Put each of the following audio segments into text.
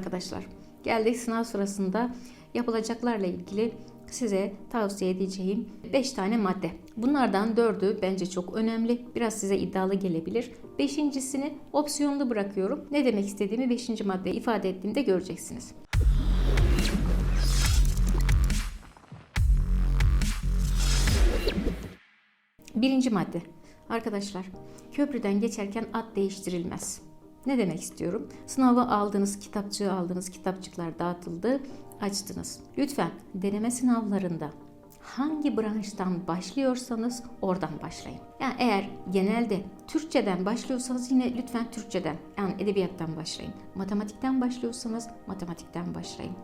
arkadaşlar. Geldik sınav sırasında yapılacaklarla ilgili size tavsiye edeceğim 5 tane madde. Bunlardan 4'ü bence çok önemli. Biraz size iddialı gelebilir. Beşincisini opsiyonlu bırakıyorum. Ne demek istediğimi 5. madde ifade ettiğimde göreceksiniz. Birinci madde. Arkadaşlar, köprüden geçerken at değiştirilmez. Ne demek istiyorum? Sınava aldığınız kitapçığı aldınız, kitapçıklar dağıtıldı, açtınız. Lütfen deneme sınavlarında hangi branştan başlıyorsanız oradan başlayın. Yani eğer genelde Türkçeden başlıyorsanız yine lütfen Türkçeden yani edebiyattan başlayın. Matematikten başlıyorsanız matematikten başlayın.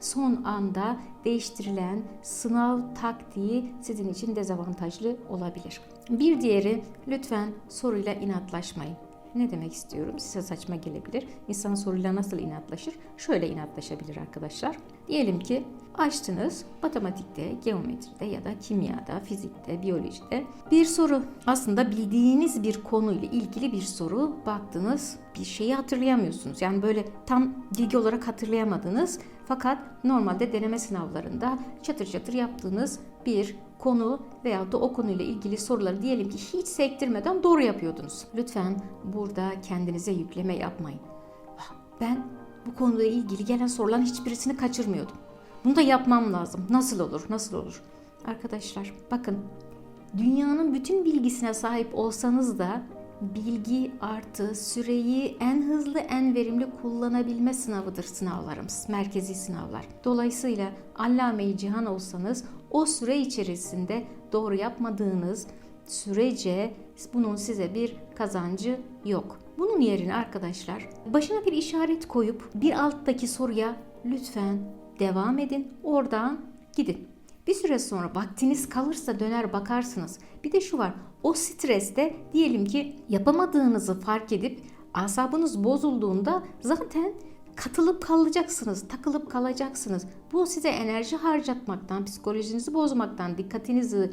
Son anda değiştirilen sınav taktiği sizin için dezavantajlı olabilir. Bir diğeri lütfen soruyla inatlaşmayın. Ne demek istiyorum? Size saçma gelebilir. İnsan soruyla nasıl inatlaşır? Şöyle inatlaşabilir arkadaşlar. Diyelim ki açtınız matematikte, geometride ya da kimyada, fizikte, biyolojide bir soru. Aslında bildiğiniz bir konuyla ilgili bir soru. Baktınız bir şeyi hatırlayamıyorsunuz. Yani böyle tam bilgi olarak hatırlayamadınız. Fakat normalde deneme sınavlarında çatır çatır yaptığınız bir konu veya da o konuyla ilgili soruları diyelim ki hiç sektirmeden doğru yapıyordunuz. Lütfen burada kendinize yükleme yapmayın. "Ah, Ben bu konuyla ilgili gelen soruların hiçbirisini kaçırmıyordum. Bunu da yapmam lazım. Nasıl olur? Nasıl olur? Arkadaşlar bakın dünyanın bütün bilgisine sahip olsanız da bilgi artı süreyi en hızlı en verimli kullanabilme sınavıdır sınavlarımız, merkezi sınavlar. Dolayısıyla allame cihan olsanız o süre içerisinde doğru yapmadığınız sürece bunun size bir kazancı yok. Bunun yerine arkadaşlar başına bir işaret koyup bir alttaki soruya lütfen devam edin. Oradan gidin. Bir süre sonra vaktiniz kalırsa döner bakarsınız. Bir de şu var. O streste diyelim ki yapamadığınızı fark edip asabınız bozulduğunda zaten katılıp kalacaksınız, takılıp kalacaksınız. Bu size enerji harcatmaktan, psikolojinizi bozmaktan, dikkatinizi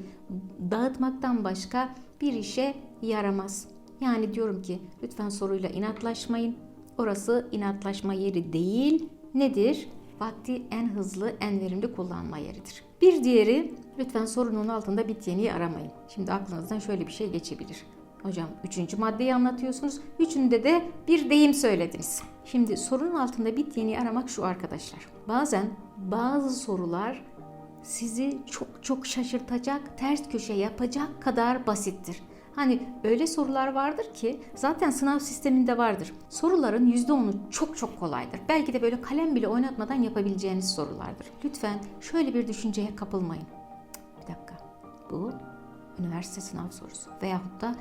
dağıtmaktan başka bir işe yaramaz. Yani diyorum ki lütfen soruyla inatlaşmayın. Orası inatlaşma yeri değil. Nedir? Vakti en hızlı, en verimli kullanma yeridir. Bir diğeri lütfen sorunun altında bit yeniği aramayın. Şimdi aklınızdan şöyle bir şey geçebilir. Hocam üçüncü maddeyi anlatıyorsunuz. Üçünde de bir deyim söylediniz. Şimdi sorunun altında bit aramak şu arkadaşlar. Bazen bazı sorular sizi çok çok şaşırtacak, ters köşe yapacak kadar basittir. Hani öyle sorular vardır ki zaten sınav sisteminde vardır. Soruların %10'u çok çok kolaydır. Belki de böyle kalem bile oynatmadan yapabileceğiniz sorulardır. Lütfen şöyle bir düşünceye kapılmayın. Bir dakika. Bu üniversite sınav sorusu veyahut da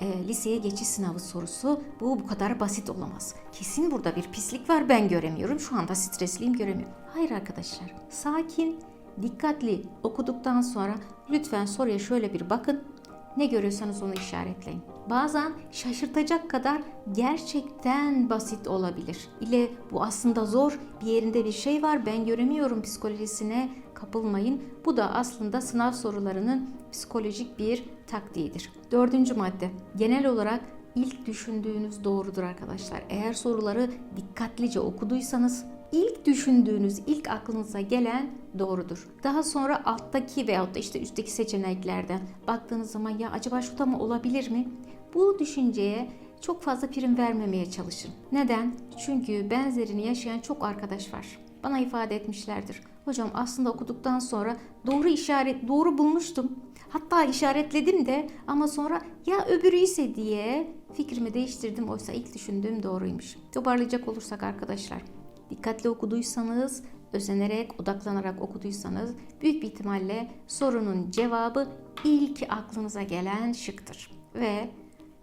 e, liseye geçiş sınavı sorusu bu bu kadar basit olamaz. Kesin burada bir pislik var ben göremiyorum. Şu anda stresliyim göremiyorum. Hayır arkadaşlar. Sakin, dikkatli okuduktan sonra lütfen soruya şöyle bir bakın. Ne görüyorsanız onu işaretleyin. Bazen şaşırtacak kadar gerçekten basit olabilir. İle bu aslında zor bir yerinde bir şey var ben göremiyorum psikolojisine kapılmayın. Bu da aslında sınav sorularının psikolojik bir taktiğidir. Dördüncü madde. Genel olarak ilk düşündüğünüz doğrudur arkadaşlar. Eğer soruları dikkatlice okuduysanız ilk düşündüğünüz, ilk aklınıza gelen doğrudur. Daha sonra alttaki veyahut da işte üstteki seçeneklerden baktığınız zaman ya acaba şu da mı olabilir mi? Bu düşünceye çok fazla prim vermemeye çalışın. Neden? Çünkü benzerini yaşayan çok arkadaş var. Bana ifade etmişlerdir. Hocam aslında okuduktan sonra doğru işaret doğru bulmuştum. Hatta işaretledim de ama sonra ya öbürü ise diye fikrimi değiştirdim. Oysa ilk düşündüğüm doğruymuş. Toparlayacak olursak arkadaşlar dikkatli okuduysanız, özenerek, odaklanarak okuduysanız büyük bir ihtimalle sorunun cevabı ilk aklınıza gelen şıktır. Ve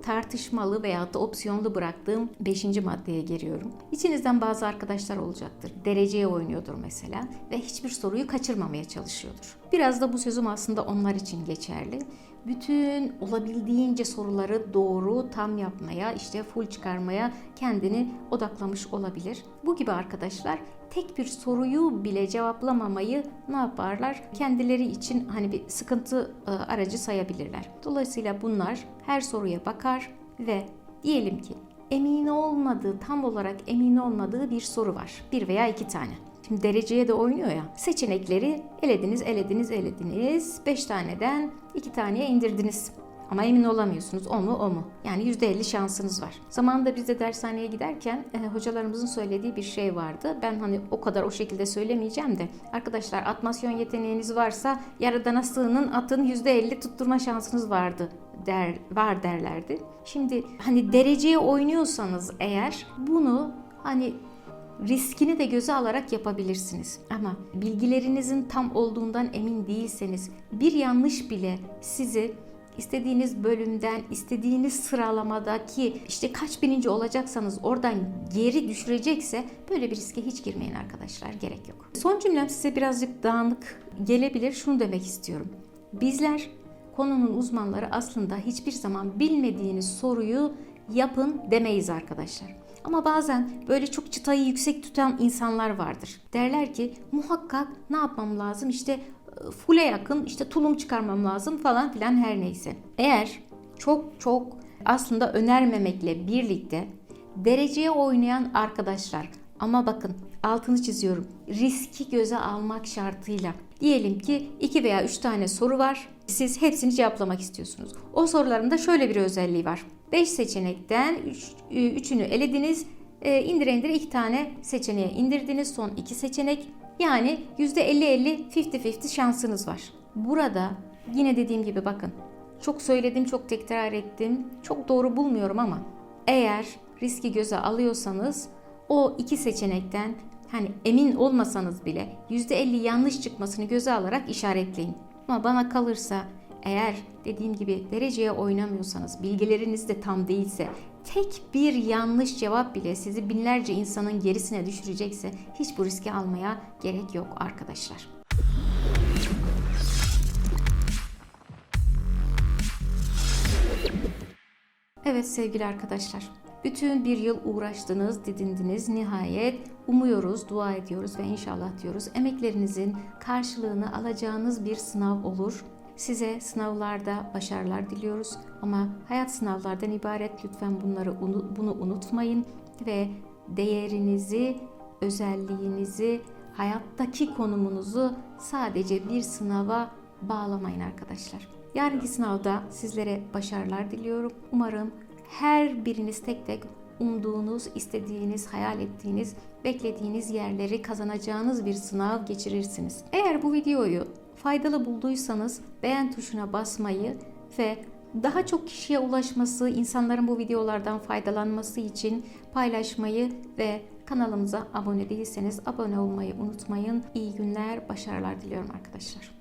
tartışmalı veya da opsiyonlu bıraktığım 5. maddeye geliyorum. İçinizden bazı arkadaşlar olacaktır. Dereceye oynuyordur mesela ve hiçbir soruyu kaçırmamaya çalışıyordur. Biraz da bu sözüm aslında onlar için geçerli. Bütün olabildiğince soruları doğru, tam yapmaya, işte full çıkarmaya kendini odaklamış olabilir. Bu gibi arkadaşlar tek bir soruyu bile cevaplamamayı ne yaparlar? Kendileri için hani bir sıkıntı e, aracı sayabilirler. Dolayısıyla bunlar her soruya bakar ve diyelim ki emin olmadığı, tam olarak emin olmadığı bir soru var. Bir veya iki tane. Şimdi dereceye de oynuyor ya. Seçenekleri elediniz, elediniz, elediniz. 5 taneden 2 taneye indirdiniz. Ama emin olamıyorsunuz o mu o mu? Yani %50 şansınız var. Zamanında biz de dershaneye giderken e, hocalarımızın söylediği bir şey vardı. Ben hani o kadar o şekilde söylemeyeceğim de arkadaşlar atmasyon yeteneğiniz varsa yaradana sığının atın %50 tutturma şansınız vardı der, var derlerdi. Şimdi hani dereceye oynuyorsanız eğer bunu hani riskini de göze alarak yapabilirsiniz. Ama bilgilerinizin tam olduğundan emin değilseniz bir yanlış bile sizi istediğiniz bölümden, istediğiniz sıralamadaki işte kaç bininci olacaksanız oradan geri düşürecekse böyle bir riske hiç girmeyin arkadaşlar. Gerek yok. Son cümlem size birazcık dağınık gelebilir. Şunu demek istiyorum. Bizler konunun uzmanları aslında hiçbir zaman bilmediğiniz soruyu yapın demeyiz arkadaşlar. Ama bazen böyle çok çıtayı yüksek tutan insanlar vardır. Derler ki muhakkak ne yapmam lazım? İşte full'e yakın işte tulum çıkarmam lazım falan filan her neyse. Eğer çok çok aslında önermemekle birlikte dereceye oynayan arkadaşlar ama bakın altını çiziyorum riski göze almak şartıyla diyelim ki 2 veya 3 tane soru var siz hepsini cevaplamak istiyorsunuz. O soruların da şöyle bir özelliği var. 5 seçenekten 3'ünü elediniz. E, indire indire 2 tane seçeneğe indirdiniz. Son 2 seçenek. Yani %50-50 50-50 şansınız var. Burada yine dediğim gibi bakın. Çok söyledim, çok tekrar ettim. Çok doğru bulmuyorum ama eğer riski göze alıyorsanız o iki seçenekten hani emin olmasanız bile %50 yanlış çıkmasını göze alarak işaretleyin. Ama bana kalırsa eğer dediğim gibi dereceye oynamıyorsanız, bilgileriniz de tam değilse, tek bir yanlış cevap bile sizi binlerce insanın gerisine düşürecekse hiç bu riski almaya gerek yok arkadaşlar. Evet sevgili arkadaşlar. Bütün bir yıl uğraştınız, didindiniz. Nihayet umuyoruz, dua ediyoruz ve inşallah diyoruz. Emeklerinizin karşılığını alacağınız bir sınav olur. Size sınavlarda başarılar diliyoruz ama hayat sınavlardan ibaret. Lütfen bunları bunu unutmayın ve değerinizi, özelliğinizi, hayattaki konumunuzu sadece bir sınava bağlamayın arkadaşlar. Yarınki sınavda sizlere başarılar diliyorum. Umarım her biriniz tek tek umduğunuz, istediğiniz, hayal ettiğiniz, beklediğiniz yerleri kazanacağınız bir sınav geçirirsiniz. Eğer bu videoyu faydalı bulduysanız beğen tuşuna basmayı ve daha çok kişiye ulaşması, insanların bu videolardan faydalanması için paylaşmayı ve kanalımıza abone değilseniz abone olmayı unutmayın. İyi günler, başarılar diliyorum arkadaşlar.